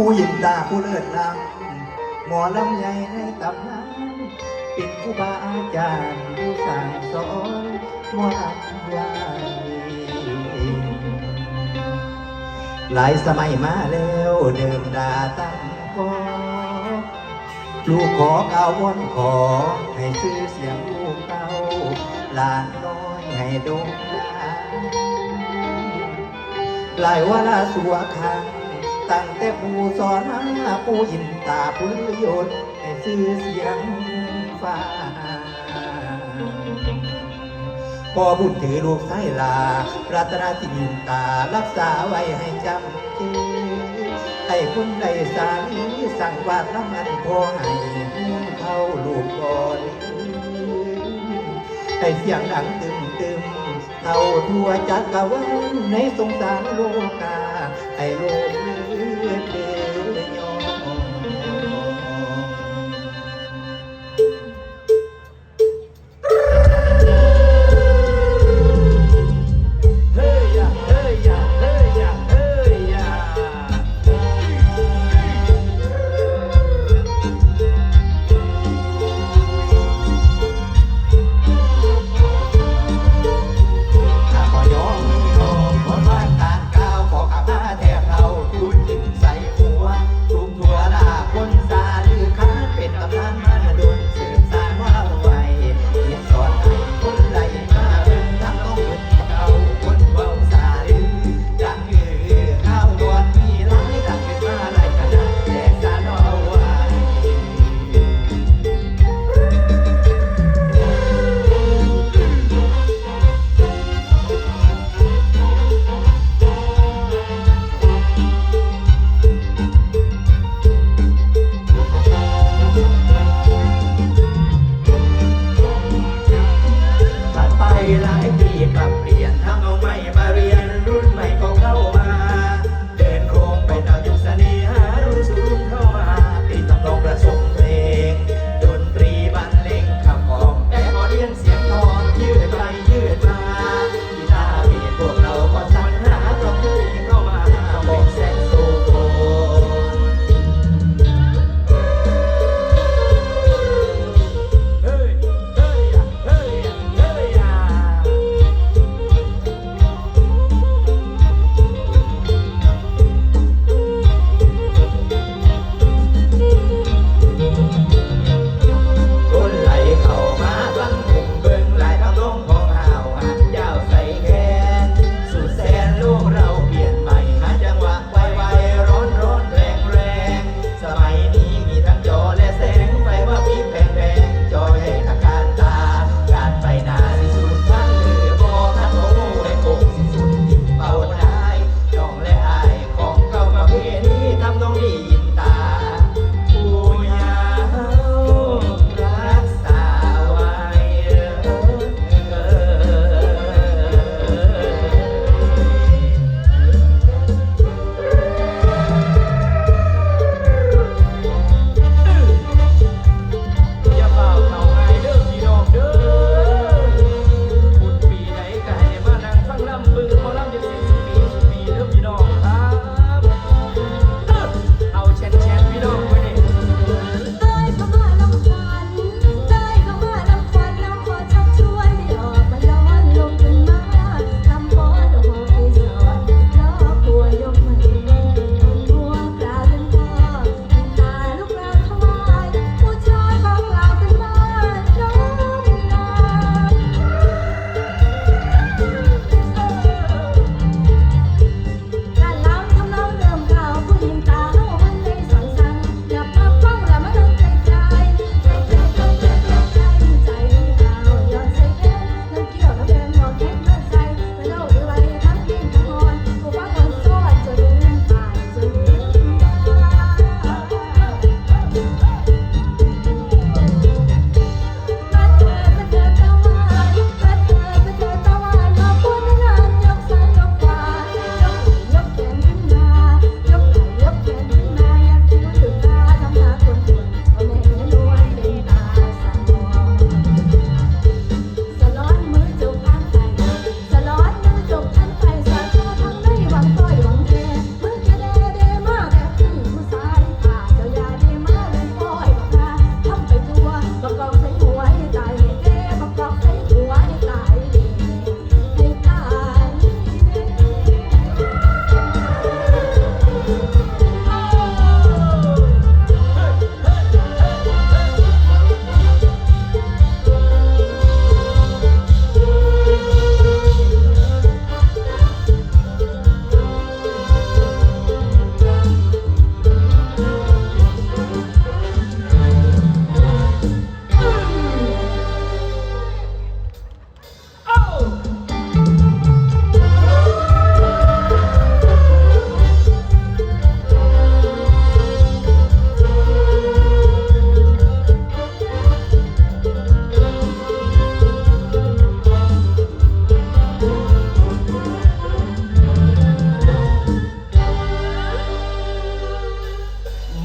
ผู้ยินตาผู้เลิศลำหมอลำใหญ่ในตำนานเป็นครูบาอาจารย์ผู้สั่งสอนหมอลำว้หลายสมัยมาแล้วเดิมดาตั้งกอลูกขอกล่าวอนขอ ให้ชื่อเสียงลูกเต้าหลานน้อยให้ดงดังหลายวาระสัวคัง ตั้งแต่ผู้สอนมาผู้ยินตาผู้ยศให้ชื่อเสียงฟ้าพอบุญถือลูกไส้ลารัตนาที่ยินตารักษาไว้ให้จำเจให้คุณได้สามีสั่งวาดน้ำมันพอให้เข้าลูกบอลให้เสียงดังตึมตึมเท่าทั่วจักรวาลในสงสารโลกาให้โลก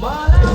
My